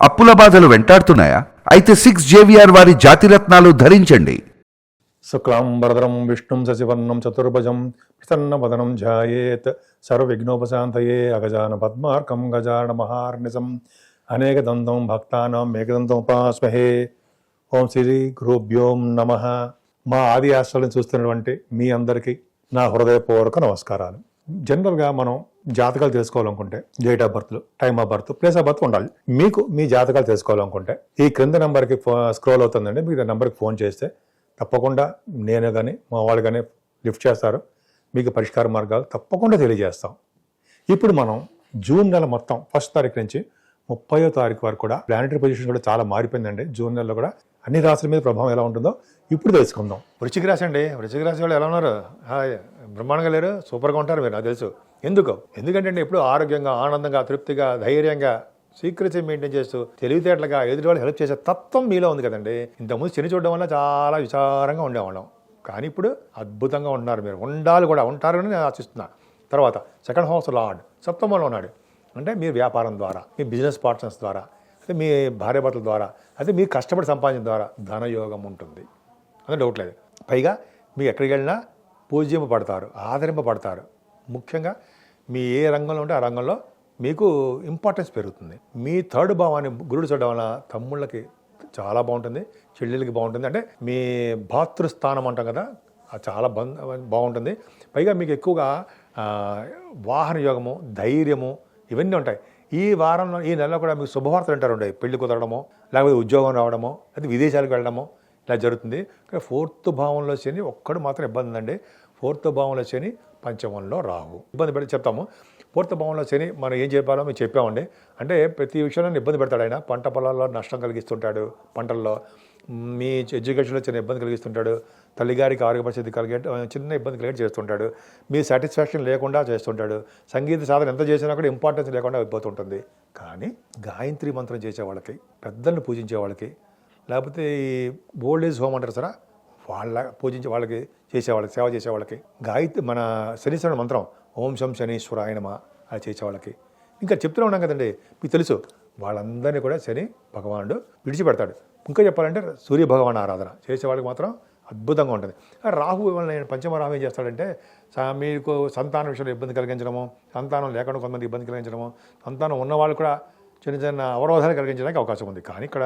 అప్పుల బాధలు వెంటాడుతున్నాయా? అయితే సిక్స్ జేవిఆర్ వారి జాతిరత్నాలు ధరించండి. శుక్లాంబరదరం విష్ణుం శశివర్ణం చతుర్భుజం ప్రసన్నవదనం ధ్యాయేత్ సర్వవిఘ్నోపశాంతయే అగజాన పద్మార్కం గజాన మహార్నిశం అనేక దంతం భక్తానం ఉపాస్మహే. ఓం శ్రీ గురుభ్యోం నమ. మా ఆది ఆశ్రయాలను చూస్తున్నటువంటి మీ అందరికీ నా హృదయపూర్వక నమస్కారాలు. జనరల్గా మనం జాతకాలు తెలుసుకోవాలనుకుంటే date of birth time of birth place of birth ఉండాలి. మీకు మీ జాతకాలు తెలుసుకోవాలనుకుంటే ఈ క్రింద నెంబర్కి స్క్రోల్ అవుతుందండి. మీకు నెంబర్కి ఫోన్ చేస్తే తప్పకుండా నేను కానీ మా వాళ్ళు కానీ లిఫ్ట్ చేస్తారు. మీకు పరిష్కార మార్గాలు తప్పకుండా తెలియజేస్తాం. ఇప్పుడు మనం జూన్ నెల మొత్తం ఫస్ట్ తారీఖు నుంచి ముప్పయో తారీఖు వరకు కూడా ప్లానటరీ పొజిషన్ కూడా చాలా మారిపోయిందండి. జూన్ నెలలో కూడా అన్ని రాశుల మీద ప్రభావం ఎలా ఉంటుందో ఇప్పుడు తెలుసుకుందాం. వృచ్చిక రాశి అండి. వృచ్చిక రాశి వాళ్ళు ఎలా ఉన్నారు? బ్రహ్మాండంగా లేరు. సూపర్గా ఉంటారు మీరు నాకు తెలుసు. ఎందుకు? ఎందుకంటే ఎప్పుడు ఆరోగ్యంగా ఆనందంగా తృప్తిగా ధైర్యంగా సీక్రెసీ మెయింటైన్ చేస్తూ తెలివితేటలుగా ఎదుటివాళ్ళు హెల్ప్ చేసే తత్వం మీలో ఉంది కదండి. ఇంతకుముందు శని చూడడం వల్ల చాలా విచారంగా ఉండేవాళ్ళం. కానీ ఇప్పుడు అద్భుతంగా ఉన్నారు మీరు. ఉండాలి కూడా ఉంటారని నేను ఆశిస్తున్నా. తర్వాత సెకండ్ హౌస్ లార్డ్ సప్తమంలో ఉన్నాడు. అంటే మీ వ్యాపారం ద్వారా మీ బిజినెస్ పార్ట్నర్స్ ద్వారా అయితే మీ భార్యాభర్తల ద్వారా అయితే మీరు కష్టపడి సంపాదించడం ద్వారా ధనయోగం ఉంటుంది. అదే డౌట్ లేదు. పైగా మీ ఎక్కడికి వెళ్ళినా పూజ్యంపడతారు ఆదరింపబడతారు. ముఖ్యంగా మీ ఏ రంగంలో ఉంటే ఆ రంగంలో మీకు ఇంపార్టెన్స్ పెరుగుతుంది. మీ థర్డ్ భావాన్ని గురుడు చూడడం వల్ల తమ్ముళ్ళకి చాలా బాగుంటుంది చెల్లెలకి బాగుంటుంది. అంటే మీ భాతృస్థానం అంటాం కదా అది చాలా బంద బాగుంటుంది. పైగా మీకు ఎక్కువగా వాహన యోగము ధైర్యము ఇవన్నీ ఉంటాయి. ఈ వారంలో ఈ నెలలో కూడా మీకు శుభవార్తలు అంటారు ఉంటాయి పెళ్ళి కుదరడమో లేకపోతే ఉద్యోగం రావడమో లేకపోతే విదేశాలకు వెళ్ళడమో ఇలా జరుగుతుంది. కానీ ఫోర్త్ భావంలో శని ఒక్కడు మాత్రం ఇబ్బంది ఉందండి. ఫోర్త్ భావంలో శని పంచమంలో రాహు ఇబ్బంది పెడితే చెప్తాము. పూర్త భావంలో శని మనం ఏం చెప్పాలో మేము చెప్పామండి. అంటే ప్రతి విషయంలో ఇబ్బంది పెడతాడు ఆయన. పంట పొలాల్లో నష్టం కలిగిస్తుంటాడు పంటల్లో. మీ ఎడ్యుకేషన్లో చిన్న ఇబ్బంది కలిగిస్తుంటాడు. తల్లిగారికి ఆరోగ్య పరిస్థితి కలిగే చిన్న ఇబ్బంది కలిగేట్ చేస్తుంటాడు. మీ సాటిస్ఫాక్షన్ లేకుండా చేస్తుంటాడు. సంగీత సాధన ఎంత చేసినా కూడా ఇంపార్టెన్స్ లేకుండా అయిపోతుంటుంది. కానీ గాయత్రి మంత్రం చేసే వాళ్ళకి పెద్దల్ని పూజించే వాళ్ళకి లేకపోతే ఈ ఓల్డ్ ఏజ్ హోమ్ అంటారు సరే వాళ్ళ పూజించే వాళ్ళకి చేసేవాళ్ళకి సేవ చేసేవాళ్ళకి గాయత్రి మన శనీశ్వరుడు మంత్రం ఓం శం శనీశ్వర నమ అది చేసేవాళ్ళకి ఇంకా చెప్తూనే ఉన్నాం కదండి మీకు తెలుసు వాళ్ళందరినీ కూడా శని భగవానుడు విడిచిపెడతాడు. ఇంకా చెప్పాలంటే సూర్య భగవాన్ ఆరాధన చేసేవాళ్ళకి మాత్రం అద్భుతంగా ఉంటుంది. రాహు వల్ల నేను పంచమ రాహు ఏం చేస్తాడంటే మీకు సంతానం విషయంలో ఇబ్బంది కలిగించడము సంతానం లేకుండా కొంతమంది ఇబ్బంది కలిగించడము సంతానం ఉన్నవాళ్ళు కూడా చిన్న చిన్న అవరోధాలు కలిగించడానికి అవకాశం ఉంది. కానీ ఇక్కడ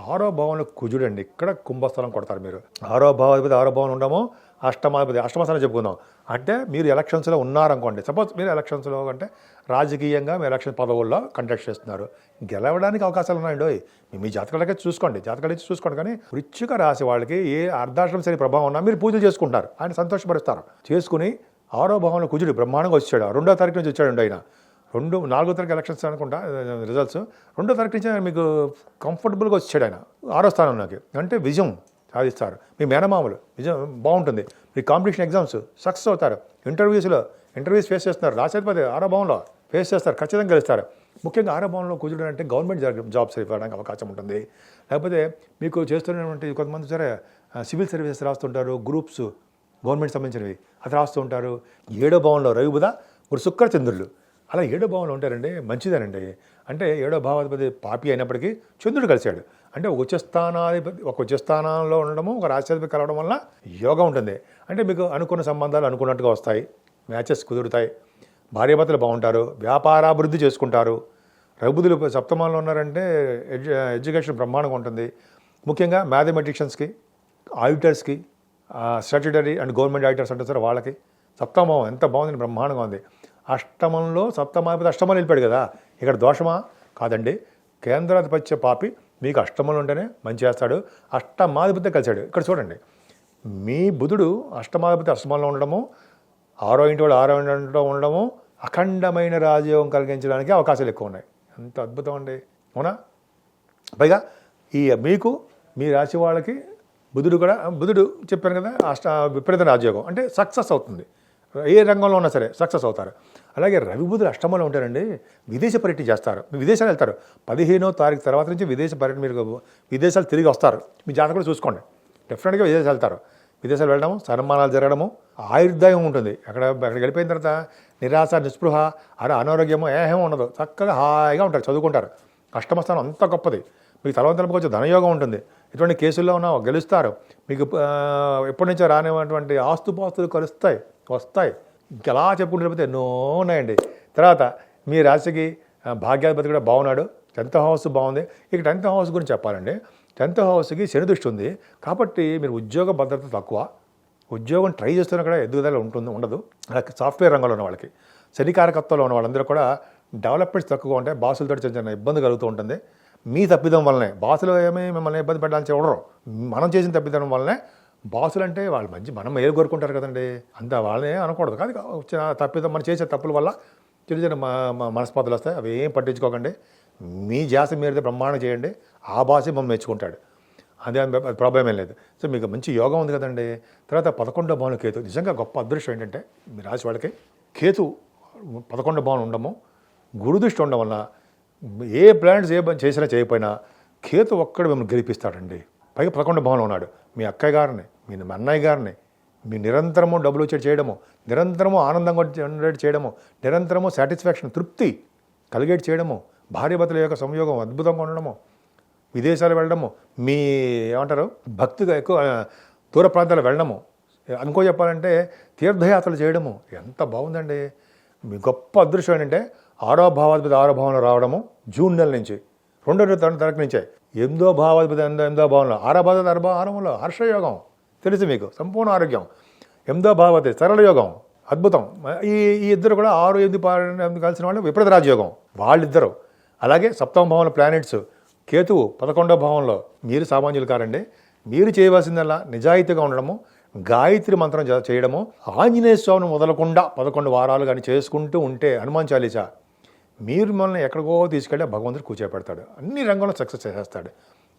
ఆరో భావంలో కుజుడండి. ఇక్కడ కుంభస్థలం కొడతారు మీరు. ఆరో భావాధిపతి ఆరో భావం ఉండము అష్టమాధిపతి అష్టమస్థానం చెప్పుకుందాం. అంటే మీరు ఎలక్షన్స్లో ఉన్నారనుకోండి. సపోజ్ మీరు ఎలక్షన్స్లో అంటే రాజకీయంగా మీరు ఎలక్షన్ పదవుల్లో కండక్ట్ చేస్తున్నారు. గెలవడానికి అవకాశాలు ఉన్నాయండి. మీ మీ జాతకాలకే చూసుకోండి. జాతకాలు చూసుకోండి. కానీ వృచ్చిక రాశి వాళ్ళకి ఏ అర్ధాశ్రమ శని ప్రభావం ఉన్నా మీరు పూజలు చేసుకుంటారు. ఆయన సంతోషపరుస్తారు. చేసుకుని ఆరో భావంలో కుజుడు బ్రహ్మాండంగా వచ్చాడు. రెండో తారీఖు నుంచి వచ్చాడు ఆయన. రెండు నాలుగో తారీఖు ఎలక్షన్స్ అనుకుంటా రిజల్ట్స్ రెండో తారీఖు నుంచి మీకు కంఫర్టబుల్గా వచ్చాడు ఆయన. ఆరో స్థానం నాకు. అంటే విజయం సాధిస్తారు. మీ మేనమామలు. విజయం బాగుంటుంది. మీ కాంపిటీషన్ ఎగ్జామ్స్ సక్సెస్ అవుతారు. ఇంటర్వ్యూస్లో ఇంటర్వ్యూస్ ఫేస్ చేస్తున్నారు. రాసేపతి ఆరో భవన్లో ఫేస్ చేస్తారు. ఖచ్చితంగా గెలుస్తారు. ముఖ్యంగా ఆరో భవన్లో కూర్చోడం అంటే గవర్నమెంట్ జాబ్- జాబ్స్ ఇవ్వడానికి అవకాశం ఉంటుంది. లేకపోతే మీకు చేస్తున్నటువంటి కొంతమంది సరే సివిల్ సర్వీసెస్ రాస్తుంటారు. గ్రూప్స్ గవర్నమెంట్ సంబంధించినవి. అది రాస్తూ ఉంటారు ఏడో భవన్లో రవి బుధ గురు శుక్ర అలా ఏడో భావంలో ఉంటారండి. మంచిదేనండి. అంటే ఏడో భావాధిపతి పాపి అయినప్పటికీ చంద్రుడు కలిశాడు. అంటే ఒక ఉచ్చస్థానాధిపతి ఒక ఉచ్చస్థానంలో ఉండడము ఒక రాష్ట్రాధిపతి కలవడం వల్ల యోగం ఉంటుంది. అంటే మీకు అనుకున్న సంబంధాలు అనుకున్నట్టుగా వస్తాయి. మ్యాచెస్ కుదురుతాయి. భార్యాభర్తలు బాగుంటారు. వ్యాపారాభివృద్ధి చేసుకుంటారు. రఘుబుధులు సప్తమంలో ఉన్నారంటే ఎడ్యు ఎడ్యుకేషన్ బ్రహ్మాండంగా ఉంటుంది. ముఖ్యంగా మ్యాథమెటిషియన్స్కి ఆడిటర్స్కి స్టాట్యుటరీ అండ్ గవర్నమెంట్ ఆడిటర్స్ అంటారు సార్ వాళ్ళకి. సప్తమం ఎంత బాగుంది బ్రహ్మాండంగా ఉంది. అష్టమంలో సప్తమాధిపతి అష్టమని నిలిపాడు కదా. ఇక్కడ దోషమా? కాదండి. కేంద్రాధిపత్య పాపి మీకు అష్టమంలో ఉంటేనే మంచి చేస్తాడు. అష్టమాధిపతి కలిశాడు. ఇక్కడ చూడండి. మీ బుధుడు అష్టమాధిపతి అష్టమంలో ఉండడము ఆరో ఇంటి వాడు ఆరో ఇంటిలో ఉండడము అఖండమైన రాజయోగం కలిగించడానికి అవకాశాలు ఎక్కువ ఉన్నాయి. ఎంత అద్భుతం అండి. అవునా? పైగా ఈ మీకు మీ రాశి వాళ్ళకి బుధుడు కూడా బుధుడు చెప్పాను కదా అష్ట విపరీత రాజయోగం. అంటే సక్సెస్ అవుతుంది. ఏ రంగంలో ఉన్నా సరే సక్సెస్ అవుతారు. అలాగే రవి అష్టమంలో ఉంటారండి. విదేశ పర్యటన చేస్తారు. మీ విదేశాలు వెళ్తారు. పదిహేనో తారీఖు తర్వాత నుంచి విదేశ పర్యటన మీరు విదేశాలు తిరిగి వస్తారు. మీ జాతకులు చూసుకోండి. డెఫినెట్గా విదేశాలు వెళ్తారు. విదేశాలు వెళ్ళడము సన్మానాలు జరగడము ఆయుర్దాయం ఉంటుంది. అక్కడ అక్కడ వెళ్ళిపోయిన తర్వాత నిరాశ నిస్పృహ అర అనారోగ్యము ఏమో ఉండదు. చక్కగా హాయిగా ఉంటారు చదువుకుంటారు. అష్టమస్థానం అంత గొప్పది. మీకు తలవంతలకు వచ్చే ధనయోగం ఉంటుంది. ఇటువంటి కేసుల్లో ఉన్న గెలుస్తారు. మీకు ఎప్పటి నుంచో రానివ్వటువంటి ఆస్తుపాస్తులు కలుస్తాయి వస్తాయి. ఇంకెలా అలా చెప్పుకుంటూ ఎన్నో ఉన్నాయండి. తర్వాత మీ రాశికి భాగ్యాధిపతి కూడా బాగున్నాడు. టెన్త్ హౌస్ బాగుంది. ఇక టెన్త్ హౌస్ గురించి చెప్పాలండి. టెన్త్ హౌస్కి శని దృష్టి ఉంది. కాబట్టి మీరు ఉద్యోగ భద్రత తక్కువ. ఉద్యోగం ట్రై చేస్తున్నా కూడా ఎదుగుదల ఉంటుంది ఉండదు. అలాగే సాఫ్ట్వేర్ రంగంలో ఉన్న వాళ్ళకి. శనికారకత్వంలో ఉన్న వాళ్ళందరూ కూడా డెవలప్మెంట్స్ తక్కువగా ఉంటాయి. బాసులతో చిన్న చిన్న ఇబ్బంది కలుగుతూ ఉంటుంది. మీ తప్పిదం వల్లనే. బాసులు ఏమీ మిమ్మల్ని ఇబ్బంది పెట్టాలని చూడరు. మనం చేసిన తప్పిదం వల్లనే బాసులు అంటే వాళ్ళు మంచి మనం మేలు కోరుకుంటారు కదండి. అంత వాళ్ళనే అనకూడదు. కాదు వచ్చిన తప్పిదం మనం చేసే తప్పుల వల్ల చిన్న చిన్న మ- వస్తాయి. అవి ఏం పట్టించుకోకండి. మీ జాస మీరితే బ్రహ్మాండం చేయండి. ఆ భాష మనం మెచ్చుకుంటాడు. అదే ప్రాబ్లం ఏం లేదు. సో మీకు మంచి యోగం ఉంది కదండి. తర్వాత పదకొండో భవనం కేతు. నిజంగా గొప్ప అదృష్టం ఏంటంటే మీ రాశి వాళ్ళకి కేతు పదకొండో భవనం ఉండము. గురుదృష్టి ఉండడం వల్ల ఏ ప్లాంట్స్ ఏ చేసినా చేయకపోయినా కేతు ఒక్కడు మిమ్మల్ని గెలిపిస్తాడండి. పైగా పదకొండు భవనం ఉన్నాడు. మీ అక్కయ్య గారిని మీ అన్నయ్య గారిని మీ నిరంతరము డబ్బులు వచ్చేది చేయడము నిరంతరము ఆనందంగా జనరేట్ చేయడము నిరంతరము సాటిస్ఫాక్షన్ తృప్తి కలిగేట్ చేయడము భార్యభర్తల యొక్క సంయోగం అద్భుతంగా ఉండడము విదేశాలు వెళ్ళడము మీ ఏమంటారు భక్తిగా ఎక్కువ దూర ప్రాంతాలు వెళ్ళడము అనుకో చెప్పాలంటే తీర్థయాత్రలు చేయడము ఎంత బాగుందండి. మీ గొప్ప అదృష్టం ఏంటంటే ఆరో భావాధిపతి ఆరో భావంలో రావడము జూన్ నెల నుంచి. రెండో తరగతి నుంచే. ఎనిమిదో భావాధిపతి ఎనిమిదో ఎనిమిదో భావంలో. ఆరో భావాధిపతి ఆరో భావంలో హర్షయోగం. తెలుసు మీకు. సంపూర్ణ ఆరోగ్యం. ఎనిమిదో భావతి సరళ యోగం. అద్భుతం. ఈ ఈ ఇద్దరు కూడా ఆరు ఎనిమిది ఎనిమిది కలిసిన వాళ్ళు విపరీత రాజయోగం. వాళ్ళిద్దరు. అలాగే సప్తమ భావంలో ప్లానెట్స్ కేతువు పదకొండో భావంలో మీరు సామాన్యులు కారండి. మీరు చేయవలసిందల్లా నిజాయితీగా ఉండడము గాయత్రి మంత్రం జ- చేయడము ఆంజనేయ స్వామిని మొదలకుండా పదకొండు వారాలు కానీ చేసుకుంటూ ఉంటే హనుమాన్ చాలీసా? మీరు మిమ్మల్ని ఎక్కడికో తీసుకెళ్ళి భగవంతుడు కూర్చోపెడతాడు అన్ని రంగంలో సక్సెస్ చేసేస్తాడు.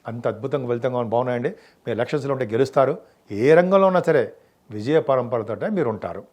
అంత అద్భుతంగా వెళ్తంగా బాగున్నాయండి. మీరు ఎలక్షన్స్లో ఉంటే గెలుస్తారు. ఏ రంగంలో ఉన్నా సరే విజయ పరంపరతో మీరు ఉంటారు